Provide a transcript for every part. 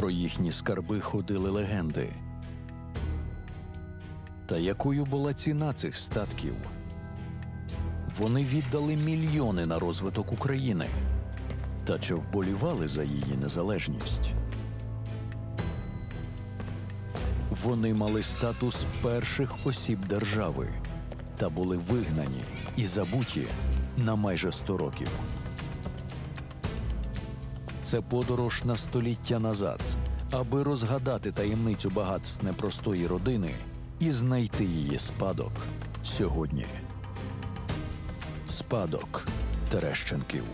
Про їхні скарби ходили легенди. Та якою була ціна цих статків? Вони віддали мільйони на розвиток України. Та чи вболівали за її незалежність? Вони мали статус перших осіб держави та були вигнані і забуті на майже 100 років. Це подорож на століття назад, аби розгадати таємницю багатств непростої родини і знайти її спадок сьогодні. Спадок Терещенків.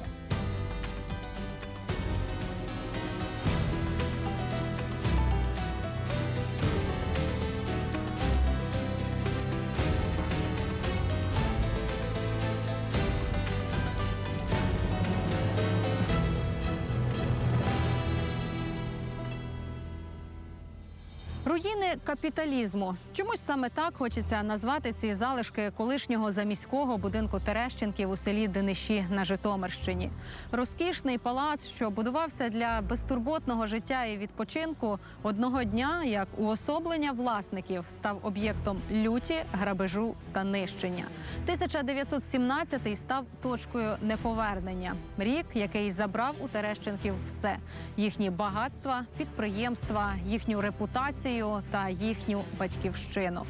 Руїни капіталізму. Чомусь саме так хочеться назвати ці залишки колишнього заміського будинку Терещенків у селі Дениші на Житомирщині. Розкішний палац, що будувався для безтурботного життя і відпочинку, одного дня, як уособлення власників, став об'єктом люті, грабежу та нищення. 1917 став точкою неповернення. Рік, який забрав у Терещенків все: їхні багатства, підприємства, їхню репутацію та їхню батьківщину.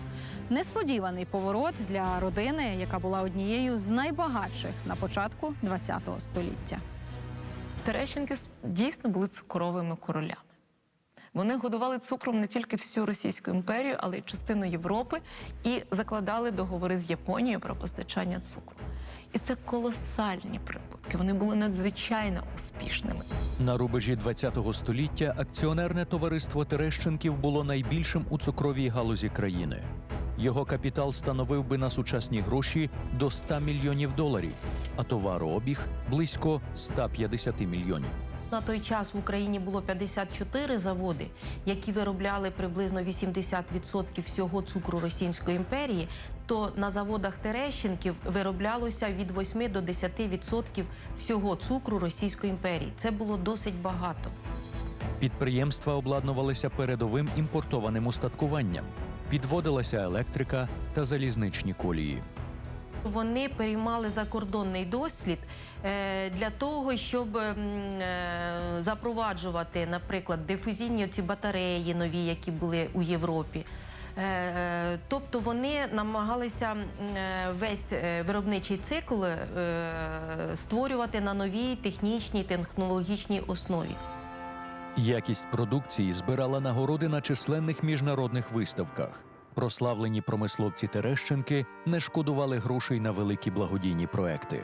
Несподіваний поворот для родини, яка була однією з найбагатших на початку ХХ століття. Терещенки дійсно були цукровими королями. Вони годували цукром не тільки всю Російську імперію, але й частину Європи і закладали договори з Японією про постачання цукру. І це колосальні прибутки. Вони були надзвичайно успішними. На рубежі ХХ століття акціонерне товариство Терещенків було найбільшим у цукровій галузі країни. Його капітал становив би на сучасні гроші до 100 мільйонів доларів, а товарообіг близько 150 мільйонів. На той час в Україні було 54 заводи, які виробляли приблизно 80% всього цукру Російської імперії. То на заводах Терещенків вироблялося від 8 до 10% всього цукру Російської імперії. Це було досить багато. Підприємства обладнувалися передовим імпортованим устаткуванням, підводилася електрика та залізничні колії. Вони переймали закордонний дослід е, для того, щоб е, запроваджувати, наприклад, дифузійні ці батареї нові, які були у Європі. Е, е, Тобто вони намагалися е, весь виробничий цикл створювати на новій технічній технологічній основі. Якість продукції збирала нагороди на численних міжнародних виставках. Прославлені промисловці Терещенки не шкодували грошей на великі благодійні проекти.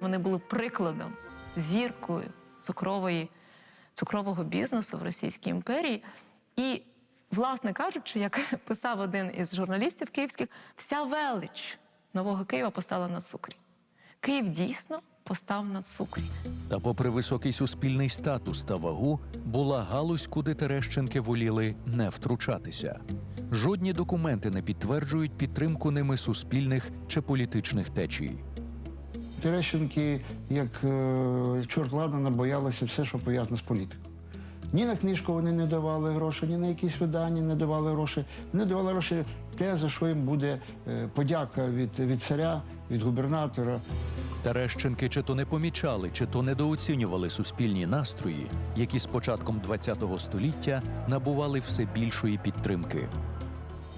Вони були прикладом, зіркою цукрової, цукрового бізнесу в Російській імперії. І, власне кажучи, як писав один із журналістів київських, вся велич нового Києва постала на цукрі. Київ дійсно постав на цукрі. Та, попри високий суспільний статус та вагу, була галузь, куди Терещенки воліли не втручатися. Жодні документи не підтверджують підтримку ними суспільних чи політичних течій. Терещенки, як е, чорт ладана, боялися все, що пов'язане з політикою. Ні на книжку вони не давали гроші, ні на якісь видання не давали гроші. Вони давали гроші те, за що їм буде е, подяка від, від царя, від губернатора. Терещенки чи то не помічали, чи то недооцінювали суспільні настрої, які з початком ХХ століття набували все більшої підтримки.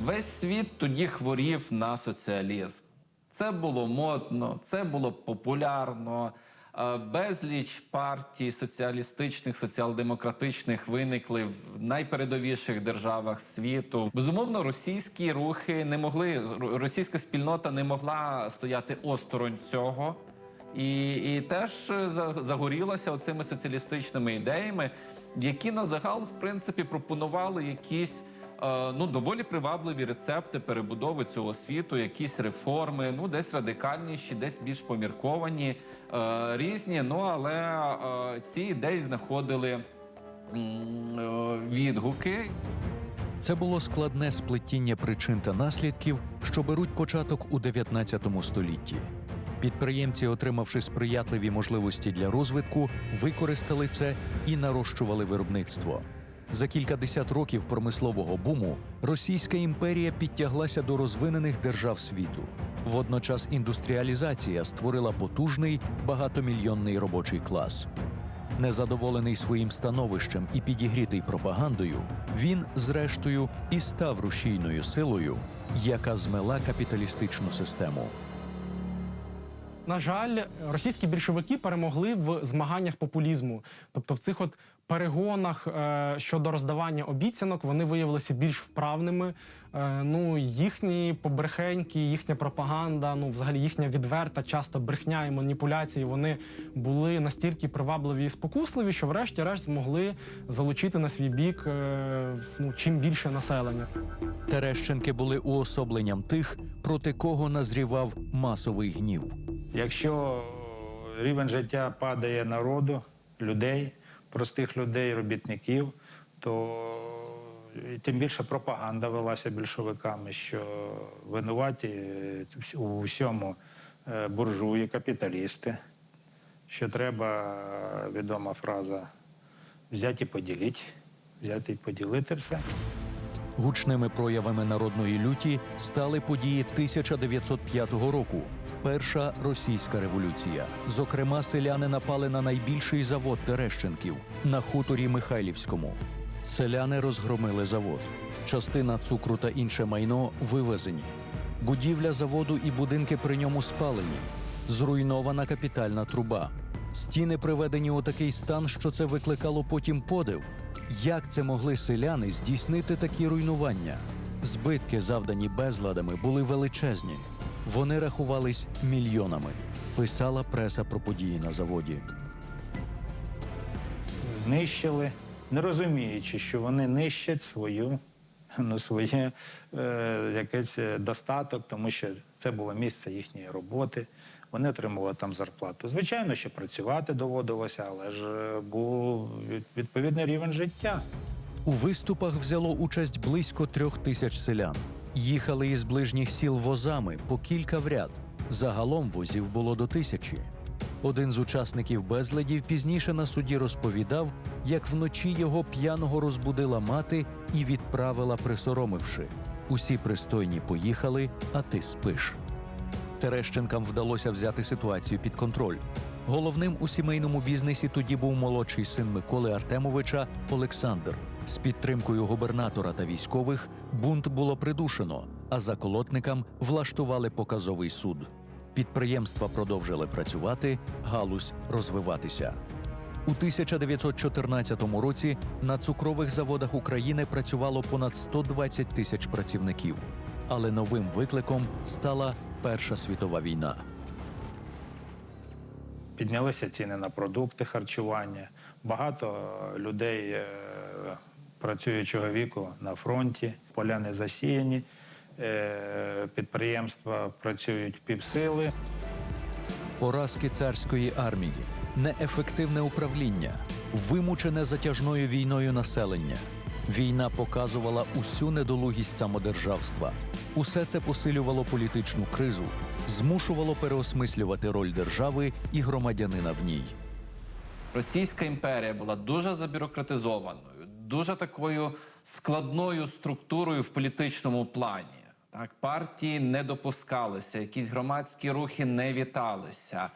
Весь світ тоді хворів на соціалізм. Це було модно, це було популярно. Е, Безліч партій соціалістичних, соціал-демократичних виникли в найпередовіших державах світу. Безумовно, російські рухи не могли, російська спільнота не могла стояти осторонь цього. І, і теж е, загорілася оцими соціалістичними ідеями, які на загал, в принципі, пропонували якісь ну, доволі привабливі рецепти перебудови цього світу, якісь реформи, ну, десь радикальніші, десь більш помірковані, е, різні. Ну, але е, ці ідеї знаходили е, відгуки. Це було складне сплетіння причин та наслідків, що беруть початок у 19 столітті. Підприємці, отримавши сприятливі можливості для розвитку, використали це і нарощували виробництво. За кількадесят років промислового буму Російська імперія підтяглася до розвинених держав світу. Водночас індустріалізація створила потужний багатомільйонний робочий клас. Незадоволений своїм становищем і підігрітий пропагандою, він, зрештою, і став рушійною силою, яка змела капіталістичну систему. На жаль, російські більшовики перемогли в змаганнях популізму. Тобто, в цих от перегонах е, щодо роздавання обіцянок вони виявилися більш вправними. Е, ну, їхні побрехеньки, їхня пропаганда, ну взагалі їхня відверта, часто брехня і маніпуляції, вони були настільки привабливі і спокусливі, що врешті-решт змогли залучити на свій бік е, ну, чим більше населення. Терещенки були уособленням тих, проти кого назрівав масовий гнів. Якщо рівень життя падає народу, людей, простих людей, робітників, то тим більше пропаганда велася більшовиками, що винуваті е, у всьому е, буржуї, капіталісти, що треба е, відома фраза взяти і поділити, взяти і поділити все. Гучними проявами народної люті стали події 1905 року. Перша російська революція. Зокрема, селяни напали на найбільший завод Терещенків на хуторі Михайлівському. Селяни розгромили завод. Частина цукру та інше майно вивезені. Будівля заводу і будинки при ньому спалені. Зруйнована капітальна труба. Стіни приведені у такий стан, що це викликало потім подив. Як це могли селяни здійснити такі руйнування? Збитки, завдані безладами, були величезні. Вони рахувались мільйонами. Писала преса про події на заводі. знищили, не розуміючи, що вони нищать свою, ну, своє е, якийсь е, достаток, тому що це було місце їхньої роботи. Вони отримували там зарплату. Звичайно, що працювати доводилося, але ж е, був відповідний рівень життя. У виступах взяло участь близько трьох тисяч селян. Їхали із ближніх сіл возами по кілька в ряд. Загалом возів було до тисячі. Один з учасників безладів пізніше на суді розповідав, як вночі його п'яного розбудила мати і відправила, присоромивши. Усі пристойні поїхали, а ти спиш. Терещенкам вдалося взяти ситуацію під контроль. Головним у сімейному бізнесі тоді був молодший син Миколи Артемовича Олександр. З підтримкою губернатора та військових бунт було придушено, а заколотникам влаштували показовий суд. Підприємства продовжили працювати, галузь розвиватися. У 1914 році на цукрових заводах України працювало понад 120 тисяч працівників. Але новим викликом стала Перша світова війна. Піднялися ціни на продукти харчування. Багато е, людей е, працюючого віку на фронті, поля не засіяні, е, підприємства працюють півсили. Поразки царської армії, неефективне управління, вимучене затяжною війною населення. Війна показувала усю недолугість самодержавства. Усе це посилювало політичну кризу, змушувало переосмислювати роль держави і громадянина в ній. Російська імперія була дуже забюрократизованою, дуже такою складною структурою в політичному плані. Так, партії не допускалися, якісь громадські рухи не віталися.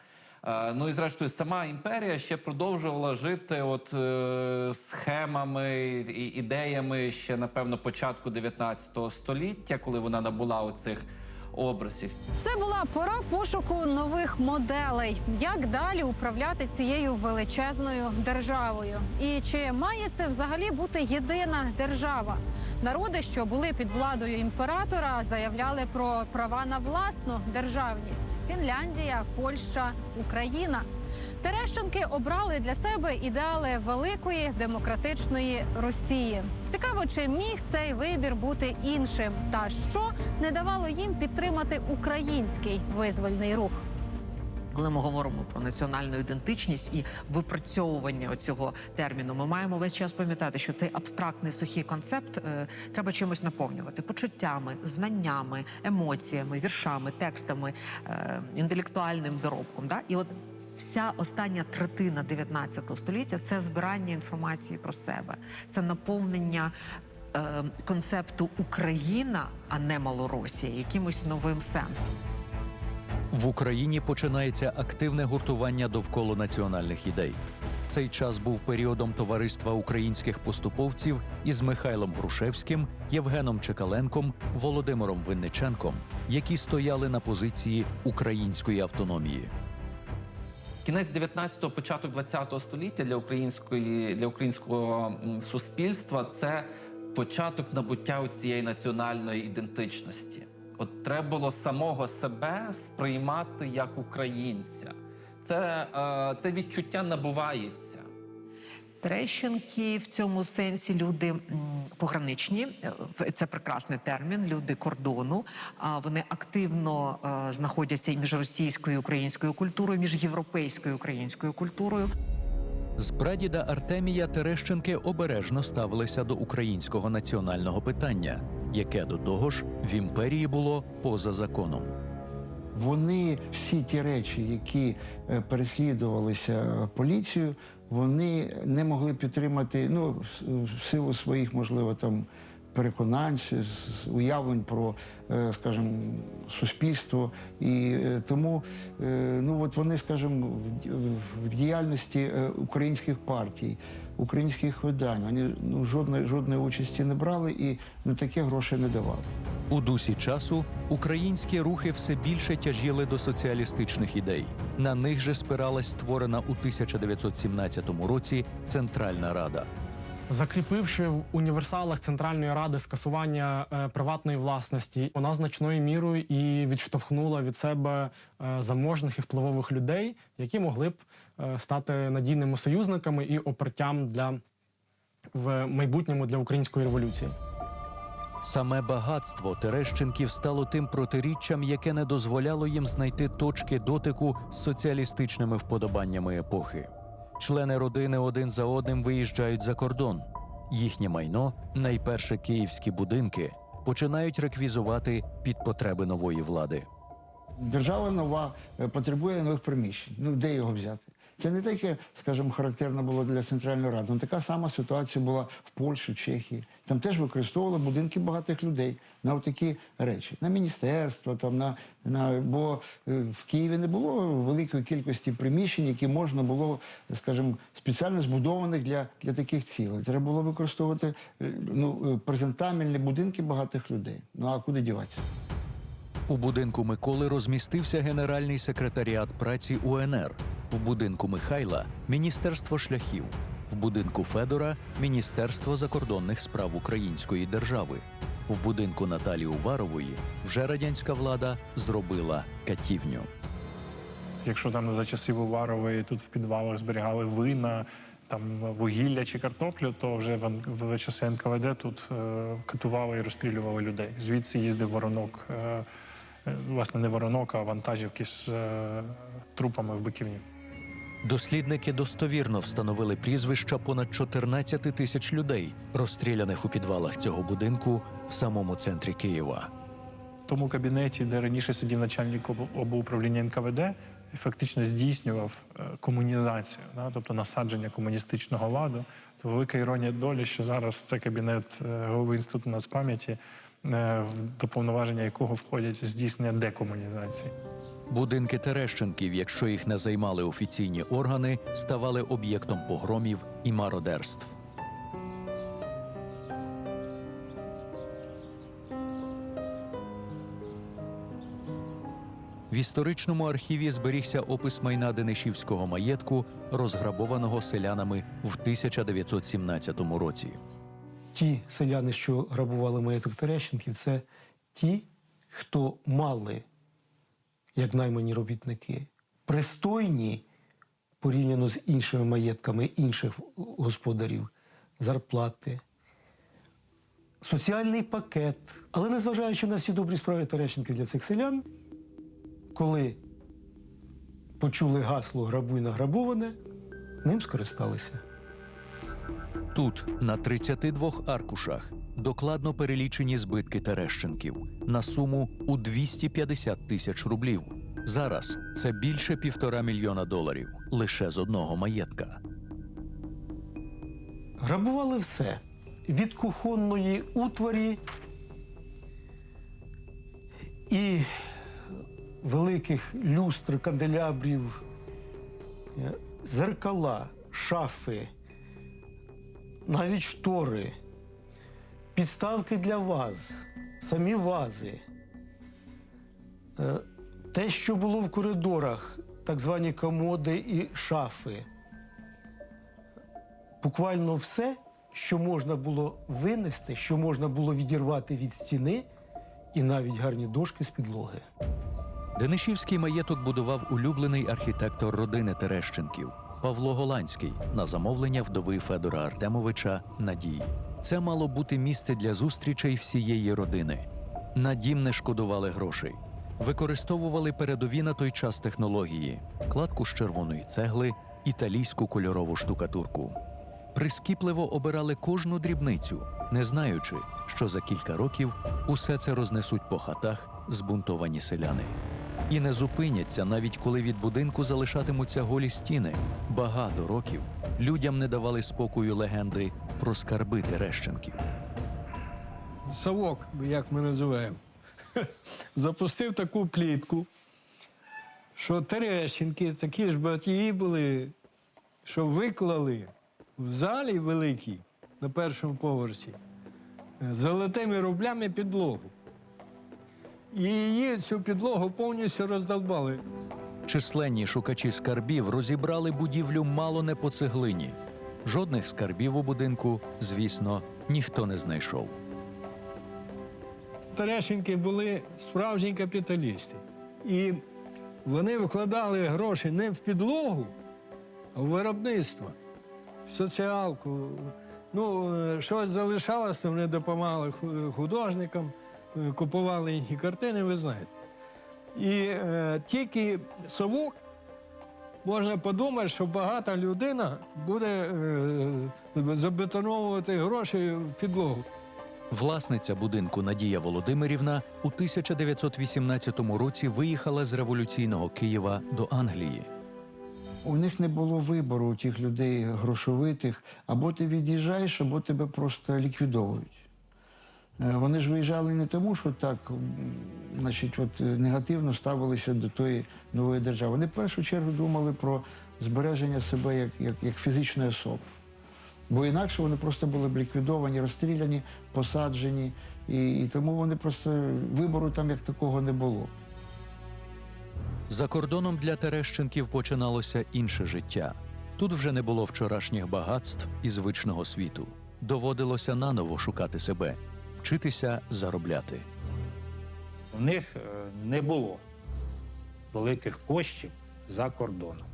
Е, ну і зрештою, сама імперія ще продовжувала жити от е, схемами і ідеями ще напевно початку 19 століття, коли вона набула оцих образів. Це була пора пошуку нових моделей, як далі управляти цією величезною державою. І чи має це взагалі бути єдина держава? Народи, що були під владою імператора, заявляли про права на власну державність: Фінляндія, Польща, Україна. Терещенки обрали для себе ідеали великої демократичної Росії. Цікаво, чи міг цей вибір бути іншим, та що не давало їм підтримати український визвольний рух. Коли ми говоримо про національну ідентичність і випрацьовування цього терміну, ми маємо весь час пам'ятати, що цей абстрактний сухий концепт е, треба чимось наповнювати почуттями, знаннями, емоціями, віршами, текстами, е, інтелектуальним доробком. Да? І от вся остання третина 19 століття це збирання інформації про себе, це наповнення. е, Концепту Україна, а не Малоросія, якимось новим сенсом. В Україні починається активне гуртування довкола національних ідей. Цей час був періодом товариства українських поступовців із Михайлом Грушевським, Євгеном Чекаленком, Володимиром Винниченком, які стояли на позиції української автономії. Кінець 19-го, початок 20-го століття для української для українського суспільства це початок набуття цієї національної ідентичності. От треба було самого себе сприймати як українця. Це, е, це відчуття набувається. Терещенки в цьому сенсі люди пограничні. Е, в- Це прекрасний термін. Люди кордону. А вони активно е, знаходяться і між російською і українською культурою, між європейською і українською культурою. З прадіда Артемія Терещенки обережно ставилися до українського національного питання, яке до того ж в імперії було поза законом. Вони всі ті речі, які е, переслідувалися поліцією, вони не могли підтримати ну, в- силу своїх, можливо, там переконань, уявлень про, е, скажімо, суспільство. І е, тому е, ну, от вони, скажімо, в діяльності українських партій, українських видань, вони ну, жодної, жодної участі не брали і на таке гроші не давали. У дусі часу українські рухи все більше тяжіли до соціалістичних ідей. На них же спиралась створена у 1917 році Центральна Рада. Закріпивши в універсалах Центральної ради скасування е, приватної власності, вона значною мірою і відштовхнула від себе е, заможних і впливових людей, які могли б е, стати надійними союзниками і опертям для в майбутньому для української революції. Саме багатство Терещенків стало тим протиріччям, яке не дозволяло їм знайти точки дотику з соціалістичними вподобаннями епохи. Члени родини один за одним виїжджають за кордон. Їхнє майно, найперше київські будинки, починають реквізувати під потреби нової влади. Держава нова е, потребує нових приміщень. Ну де його взяти? Це не таке, скажімо, характерно було для Центральної Ради. Ну, така сама ситуація була в Польщі, Чехії. Там теж використовували будинки багатих людей на такі речі, на міністерство, там на, на бо е, в Києві не було великої кількості приміщень, які можна було, скажімо, спеціально збудованих для, для таких цілей. Треба було використовувати е, ну, е, презентабельні будинки багатих людей. Ну а куди діватися? У будинку Миколи розмістився генеральний секретаріат праці УНР. В будинку Михайла Міністерство шляхів. В будинку Федора Міністерство закордонних справ Української держави. В будинку Наталії Уварової вже радянська влада зробила катівню. Якщо там за часів Уварової тут в підвалах зберігали вина, там вугілля чи картоплю, то вже в, в часи НКВД тут е, катували і розстрілювали людей. Звідси їздив воронок, е, е, власне, не воронок, а вантажівки з е, трупами в Биківні. Дослідники достовірно встановили прізвища понад 14 тисяч людей, розстріляних у підвалах цього будинку в самому центрі Києва. В тому кабінеті, де раніше сидів начальник об- обуправління НКВД, фактично здійснював е, комунізацію, да, тобто насадження комуністичного ладу. То велика іронія долі, що зараз це кабінет е, голови інституту нацпам'яті, е, до повноваження якого входять здійснення декомунізації. Будинки Терещенків, якщо їх не займали офіційні органи, ставали об'єктом погромів і мародерств. В історичному архіві зберігся опис майна Денишівського маєтку, розграбованого селянами в 1917 році. ті селяни, що грабували маєток Терещенків, це ті, хто мали, як наймані робітники, пристойні порівняно з іншими маєтками інших господарів, зарплати, соціальний пакет. Але незважаючи на всі добрі справи Терещенків для цих селян, коли почули гасло Грабуй награбоване, ним скористалися. Тут на 32 аркушах докладно перелічені збитки Терещенків на суму у 250 тисяч рублів. Зараз це більше півтора мільйона доларів лише з одного маєтка. Грабували все від кухонної утварі і великих люстр, канделябрів, е, зеркала, шафи, навіть штори, підставки для ваз, самі вази. Е, Те, що було в коридорах, так звані комоди і шафи буквально все, що можна було винести, що можна було відірвати від стіни, і навіть гарні дошки з підлоги. Денишівський маєток будував улюблений архітектор родини Терещенків Павло Голландський на замовлення вдови Федора Артемовича Надії. Це мало бути місце для зустрічей всієї родини. На дім не шкодували грошей. Використовували передові на той час технології: кладку з червоної цегли, італійську кольорову штукатурку. Прискіпливо обирали кожну дрібницю, не знаючи, що за кілька років усе це рознесуть по хатах збунтовані селяни. І не зупиняться, навіть коли від будинку залишатимуться голі стіни. Багато років людям не давали спокою легенди про скарби Терещенків. совок, як ми називаємо, запустив таку плітку, що Терещенки, такі ж батії були, що виклали в залі великій на першому поверсі е, золотими рублями підлогу. І її цю підлогу повністю роздолбали. Численні шукачі скарбів розібрали будівлю мало не по цеглині. Жодних скарбів у будинку, звісно, ніхто не знайшов. Терещенки були справжні капіталісти. І вони вкладали гроші не в підлогу, а в виробництво, в соціалку. Ну, е, щось залишалося, вони допомагали художникам, купували їхні картини, ви знаєте. І е, тільки совок можна подумати, що багата людина буде е, забетоновувати гроші в підлогу. Власниця будинку Надія Володимирівна у 1918 році виїхала з революційного Києва до Англії. У них не було вибору у тих людей грошовитих. Або ти від'їжджаєш, або тебе просто ліквідовують. Е, Вони ж виїжджали не тому, що так значить, от, е, негативно ставилися до тої нової держави. Вони в першу чергу думали про збереження себе як, як, як фізичної особи. Бо інакше вони просто були б ліквідовані, розстріляні, посаджені. І, і тому вони просто вибору там як такого не було. За кордоном для Терещенків починалося інше життя. Тут вже не було вчорашніх багатств і звичного світу. Доводилося наново шукати себе, вчитися заробляти. У них е, не було великих коштів за кордоном.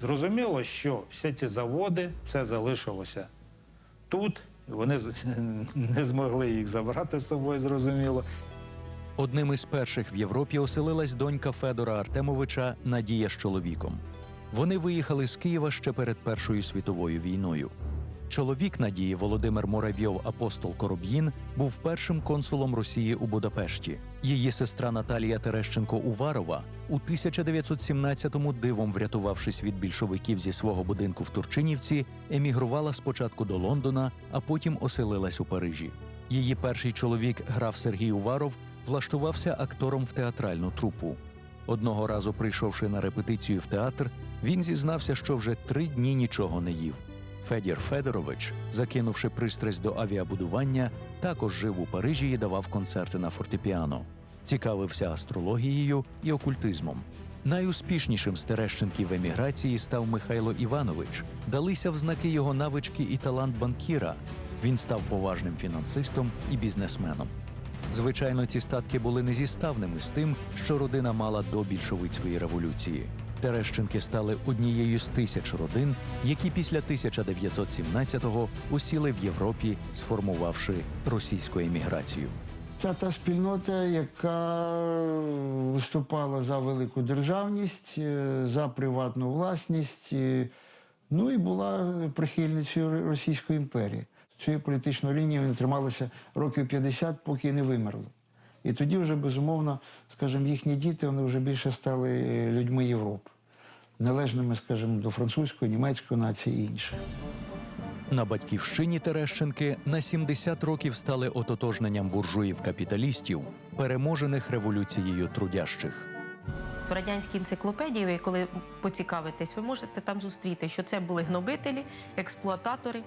Зрозуміло, що всі ці заводи, все залишилося тут. Вони не змогли їх забрати з собою, зрозуміло. Одним із перших в Європі оселилась донька Федора Артемовича Надія з чоловіком. Вони виїхали з Києва ще перед Першою світовою війною. Чоловік Надії Володимир Муравйов Апостол Короб'їн був першим консулом Росії у Будапешті. Її сестра Наталія Терещенко Уварова у 1917-му, дивом врятувавшись від більшовиків зі свого будинку в Турчинівці, емігрувала спочатку до Лондона, а потім оселилась у Парижі. Її перший чоловік, граф Сергій Уваров, влаштувався актором в театральну трупу. Одного разу, прийшовши на репетицію в театр, він зізнався, що вже три дні нічого не їв. Федір Федорович, закинувши пристрасть до авіабудування, також жив у Парижі і давав концерти на фортепіано. Цікавився астрологією і окультизмом. Найуспішнішим з Терещенків еміграції став Михайло Іванович. Далися в знаки його навички і талант банкіра. Він став поважним фінансистом і бізнесменом. Звичайно, ці статки були незіставними з тим, що родина мала до більшовицької революції. Терещенки стали однією з тисяч родин, які після 1917-го усіли в Європі, сформувавши російську еміграцію. Це та спільнота, яка виступала за велику державність, е, за приватну власність, е, ну і була прихильницею Російської імперії. Цією політичною лінією вони трималися років 50, поки не вимерли. І тоді вже, безумовно, скажімо, їхні діти вони вже більше стали людьми Європи, належними, скажімо, до французької, німецької нації і інших. На батьківщині Терещенки на 70 років стали ототожненням буржуїв-капіталістів, переможених революцією трудящих. В радянській енциклопедії, ви коли поцікавитесь, ви можете там зустріти, що це були гнобителі, експлуататори,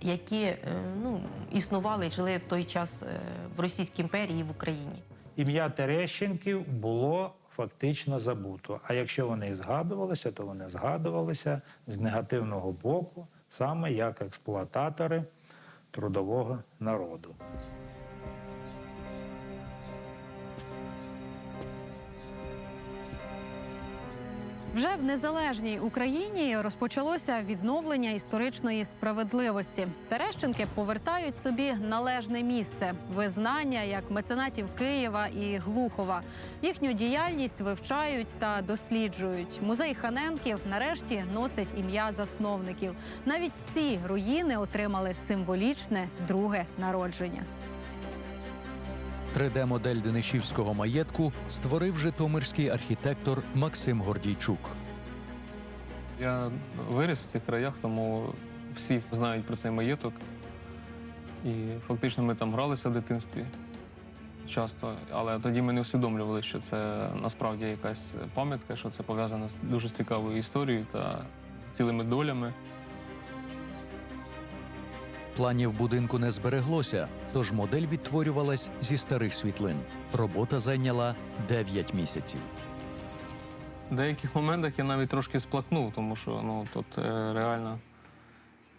які е, ну, існували і жили в той час е, в Російській імперії і в Україні. Ім'я Терещенків було фактично забуто. А якщо вони і згадувалися, то вони згадувалися з негативного боку, саме як експлуататори трудового народу. Вже в незалежній Україні розпочалося відновлення історичної справедливості. Терещенки повертають собі належне місце визнання як меценатів Києва і Глухова. Їхню діяльність вивчають та досліджують. Музей Ханенків нарешті носить ім'я засновників. Навіть ці руїни отримали символічне друге народження. 3D-модель Денишівського маєтку створив житомирський архітектор Максим Гордійчук. Я виріс в цих краях, тому всі знають про цей маєток. І фактично ми там гралися в дитинстві часто, але тоді ми не усвідомлювали, що це насправді якась пам'ятка, що це пов'язано з дуже цікавою історією та цілими долями. Планів будинку не збереглося, тож модель відтворювалась зі старих світлин. Робота зайняла 9 місяців. В деяких моментах я навіть трошки сплакнув, тому що ну, тут е, реально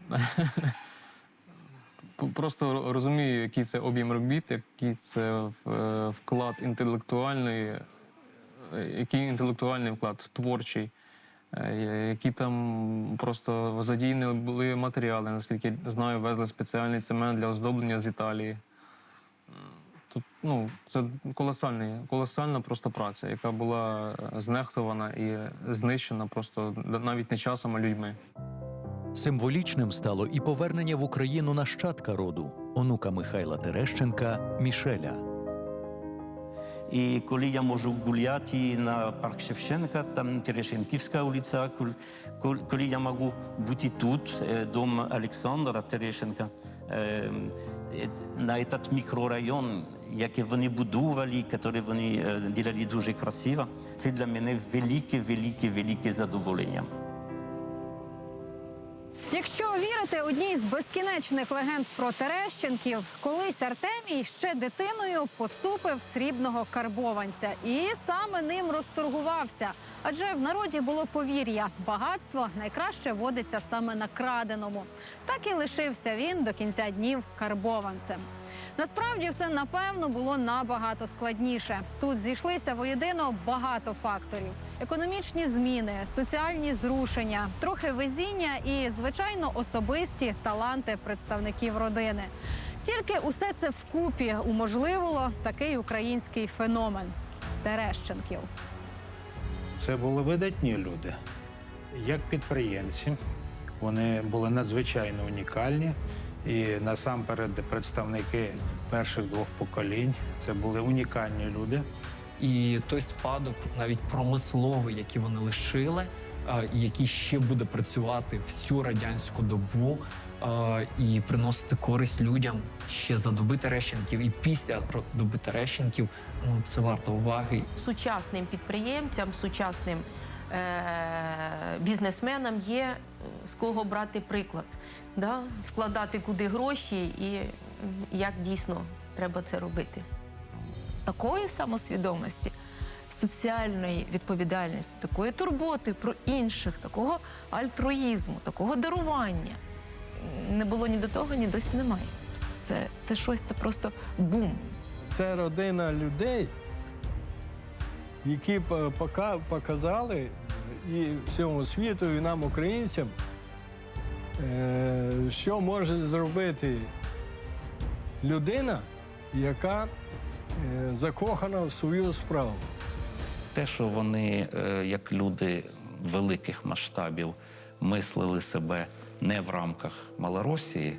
просто розумію, який це об'єм робіт, який це е, вклад інтелектуальний, е, який інтелектуальний вклад творчий, які там просто задіяні були матеріали, наскільки знаю, везли спеціальний цемент для оздоблення з Італії. Тут, ну, це колосальний, колосальна просто праця, яка була е, знехтована і знищена просто навіть не часом, а людьми. Символічним стало і повернення в Україну нащадка роду, онука Михайла Терещенка Мішеля. І коли я можу гуляти на парк Шевченка, там Терешенківська вулиця, кол- кол- коли я можу бути тут, дом Олександра Терешенка, на этот мікрорайон, який вони будували, який вони робили дуже красиво, це для мене велике, велике, велике задоволення. Якщо вірити одній з безкінечних легенд про Терещенків, колись Артемій ще дитиною поцупив срібного карбованця і саме ним розторгувався. Адже в народі було повір'я, багатство найкраще водиться саме на краденому. Так і лишився він до кінця днів карбованцем. Насправді все напевно було набагато складніше. Тут зійшлися воєдино багато факторів: економічні зміни, соціальні зрушення, трохи везіння і, звичайно, особисті таланти представників родини. Тільки усе це вкупі уможливило такий український феномен Терещенків. Це були видатні люди. Як підприємці, вони були надзвичайно унікальні. І насамперед представники перших двох поколінь це були унікальні люди. І той спадок, навіть промисловий, який вони лишили, який ще буде працювати всю радянську добу і приносити користь людям ще за доби Терещенків і після доби Терещенків, ну це варто уваги. Сучасним підприємцям, сучасним е- бізнесменам є з кого брати приклад, да? вкладати куди гроші і як дійсно треба це робити. такої самосвідомості, соціальної відповідальності, такої турботи про інших, такого альтруїзму, такого дарування не було ні до того, ні досі немає. Це, це щось, це просто бум. Це родина людей, які показали і всьому світу, і нам, українцям, е, що може зробити людина, яка е, закохана в свою справу. Те, що вони, е, як люди великих масштабів, мислили себе не в рамках Малоросії,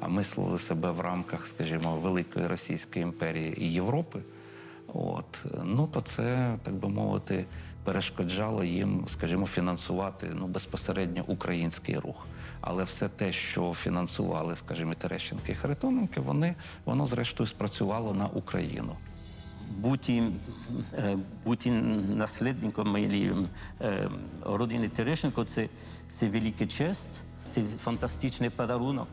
а мислили себе в рамках, скажімо, Великої Російської імперії і Європи, от, ну то це, так би мовити, перешкоджало їм, скажімо, фінансувати ну, безпосередньо український рух. Але все те, що фінансували, скажімо, Терещенки і Харитоненки, вони, воно зрештою спрацювало на Україну. бути, е, бути наслідником е, родини Терещенко це, це велика честь, це фантастичний подарунок.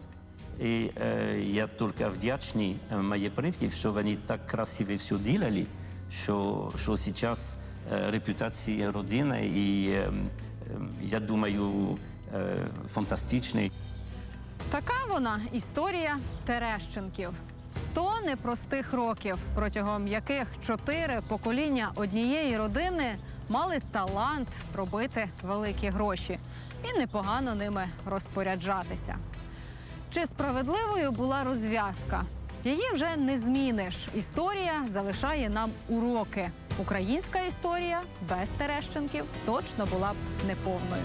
І е, я тільки вдячний е, моїм предкам, що вони так красиво все ділили, що, зараз е, репутація родини і, е, е, я думаю, е, фантастичний. Така вона історія Терещенків. Сто непростих років, протягом яких чотири покоління однієї родини мали талант робити великі гроші і непогано ними розпоряджатися. Чи справедливою була розв'язка? Її вже не зміниш. Історія залишає нам уроки. Українська історія без Терещенків точно була б неповною.